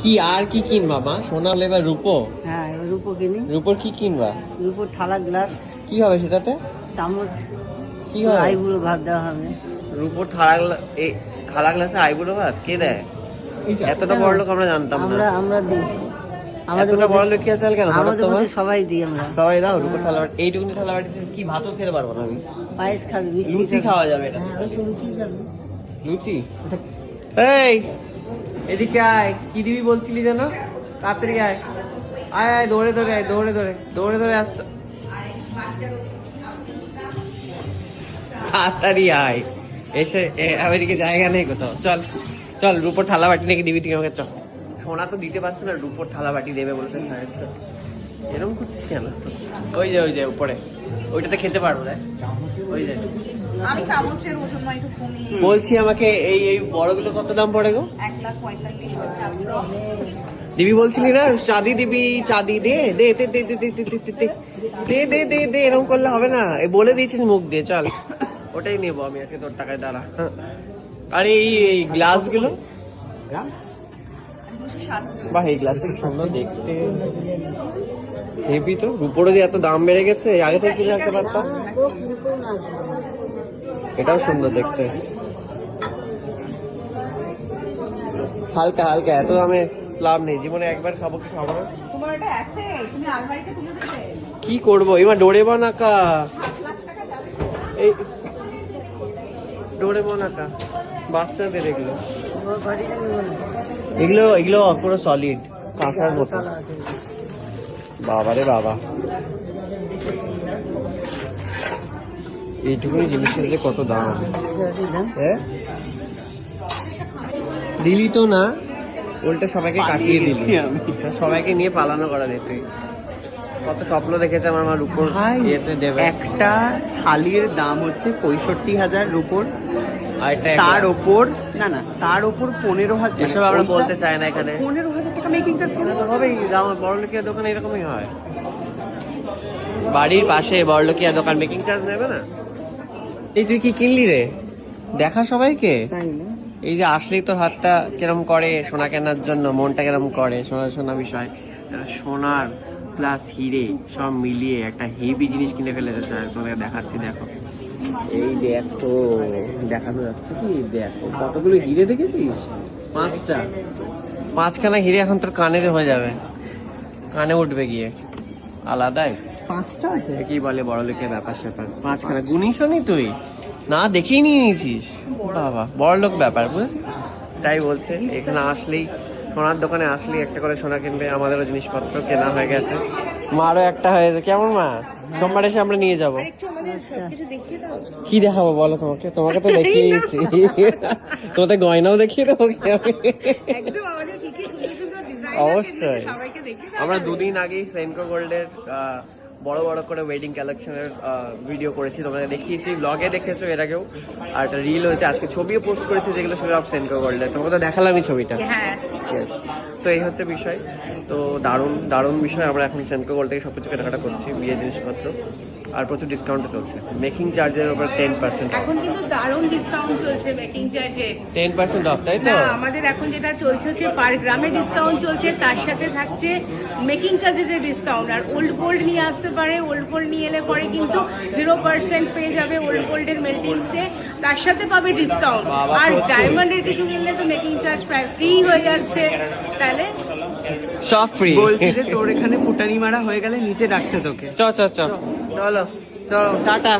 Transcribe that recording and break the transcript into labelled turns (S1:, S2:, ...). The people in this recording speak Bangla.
S1: কি আর কি কিনবা মা? সোনা হলে এবার রূপো?
S2: হ্যাঁ রূপো কিনি।
S1: রূপোর কি কিনবা?
S2: রূপোর থালা গ্লাস।
S1: কি হবে সেটাতে?
S2: চামচ।
S1: কি হবে?
S2: আইবুড়ো ভাত দেওয়া হবে।
S3: রূপোর থালা এই থালা গ্লাসে আইবুড়ো ভাত? কে দেয়? এতটা বড় লোক আমরা জানতাম
S2: আমরা
S3: না।
S2: আমরা দিই।
S3: এতটা বড় লোক কি আছে কেন?
S2: আমাদের মধ্যে সবাই দিই আমরা।
S1: সবাই দাও রূপোর থালা বাটি। এইটুকুনি থালা বাটিতে কি ভাতও খেতে পারব না আমি?
S2: পায়েস খাবে
S1: লুচি খাওয়া যাবে এটা।
S2: হ্যাঁ লুচি?
S1: এই! এদিকে আয়, কি দিবি বলছিলি যেন? তাড়াতাড়ি আয়। আয় আয়, দৌড়ে দৌড়ে, আয়, দৌড়ে দৌড়ে দৌড়ে দৌড়ে আসতে। তাড়াতাড়ি আয়। এসে এদিকে জায়গা নেই কোথাও। চল চল, রুপোর থালা বাটি নাকি দিবি তুই আমাকে? চল।
S3: সোনা তো দিতে পারছে না, রূপোর থালা বাটি দেবে বলেছে সাহেব তো। এরকম করছিস কেন?
S1: ওই যে ওই যে, উপরে। ওইটাতে খেতে পারব যে
S4: আমি চামচের ওজন নয় একটু কমিয়ে
S1: বলছি আমাকে এই এই বড়গুলো কত দাম পড়ে গো
S4: এক লাখ পঁয়তাল্লিশ
S1: দিবি বলছিলি না চাঁদি দিবি চাঁদি দে দে দে দে দে দে দে দে দে দে দে দে দে এরকম করলে হবে না এ বলে দিয়েছিস মুখ দিয়ে চল ওটাই নেব আমি আজকে তোর টাকায় দাঁড়া হ্যাঁ। আরে এই এই গ্লাসগুলো বাহ এই গ্লাসটা সুন্দর দেখতে হেভি তো? উপরে যে এত দাম বেড়ে গেছে আগে থেকে কিনে রাখতে পারতাম? এটাও সুন্দর দেখতে। হালকা হালকা এত দামে লাভ নেই। জীবনে একবার খাব কি খাব কি করব? এবার ডোরে বানাকা এই ডোরে বানাকা বাচ্চাদের এগুলো। এগুলো এগুলো পুরো সলিড কাঁসার মতো। বাবা রে বাবা। এইটুকুনি জিনিসের যে কত দাম দিলি তো না। উল্টে সবাইকে কাটিয়ে দিলি। সবাইকে নিয়ে পালানো করা যেত কত স্বপ্ন দেখেছে আমার মার উপর
S3: ভাই,
S1: ইয়েতে দেবে।
S3: একটা থালির দাম হচ্ছে পঁয়ষট্টি হাজার রূপোর।
S1: আর এটা
S3: তার ওপর না না তার ওপর পনেরো হাজার
S1: এসব আমরা বলতে চাই না এখানে।
S3: পনেরো হাজার টাকা মেকিং চার্জ
S1: হবেই বড় লোকের দোকানে এরকমই হয়। বাড়ির পাশে বড় লোকিয়া দোকান মেকিং চার্জ নেবে না? এই তুই কি কিনলি রে? দেখা সবাইকে? এই যে আসলেই তোর হাতটা কিরম করে সোনা কেনার জন্য মনটা কিরম করে সোনা সোনা বিষয়। সোনার প্লাস হিরে সব মিলিয়ে একটা হেভি জিনিস কিনে ফেলেছে স্যার তোমাকে দেখাচ্ছি দেখো। এই দেখো দেখানো যাচ্ছে কি? দেখো কতগুলো হিরে দেখেছিস? পাঁচটা। পাঁচখানা হিরে এখন তোর কানে হয়ে যাবে। কানে উঠবে গিয়ে। আলাদাই।
S3: পাঁচটা আছে?
S1: কি বলে বড় লোকের ব্যাপার স্যাপার। পাঁচখানা। গুনিস নি তুই? না দেখেই নিয়ে নিয়েছিস। বাবা বড় লোক ব্যাপার বুঝেছিস তাই বলছে এখানে আসলেই সোনার দোকানে আসলে একটা করে সোনা কিনবে আমাদেরও জিনিসপত্র কেনা হয়ে গেছে। মারও একটা হয়েছে কেমন মা? সোমবার এসে আমরা নিয়ে যাব। কি দেখাবো বলো তোমাকে? তোমাকে তো দেখিয়েছি। তোমাদের গয়নাও দেখিয়ে দেবো অবশ্যই। আমরা দুদিন আগেই সেনকো গোল্ডের বড় বড় করে ওয়েডিং কালেকশনের ভিডিও করেছি। তোমরা দেখিয়েছি ব্লগে দেখেছ এর আগেও। আর একটা রিল হয়েছে আজকে ছবিও পোস্ট করেছি যেগুলো সব সেন্ডকো গোল্ডে তোমাকে তো দেখালামই ছবিটা।
S4: হ্যাঁ।
S1: তো এই হচ্ছে বিষয়। তো দারুণ দারুণ বিষয়। আমরা এখন সেন্ড গোল্ড থেকে সবকিছু কেনাকাটা করছি বিয়ের জিনিসপত্র। আর প্রচুর ডিসকাউন্টও চলছে। মেকিং চার্জের উপর টেন পার্সেন্ট
S4: এখন কিন্তু দারুণ ডিসকাউন্ট চলছে মেকিং চার্জে
S1: টেন পার্সেন্ট অফ তাই তো?
S4: না আমাদের এখন যেটা চলছে হচ্ছে পার গ্রামে ডিসকাউন্ট চলছে তার সাথে থাকছে মেকিং চার্জেসের ডিসকাউন্ট আর ওল্ড গোল্ড নিয়ে আসতে পারে ওল্ড গোল্ড নিয়ে এলে পরে কিন্তু জিরো পার্সেন্ট পেয়ে যাবে ওল্ড গোল্ডের মেল্টিংতে তার সাথে পাবে ডিসকাউন্ট আর। ডায়মন্ডের কিছু কিনলে তো মেকিং চার্জ প্রায় ফ্রি হয়ে যাচ্ছে। তাহলে
S1: সব ফ্রি
S3: বলছি যে তোর এখানে ফুটানি মারা হয়ে গেলে নিচে ডাকছে তোকে।
S1: চ চ চ। চলো চলো।
S4: টাটা।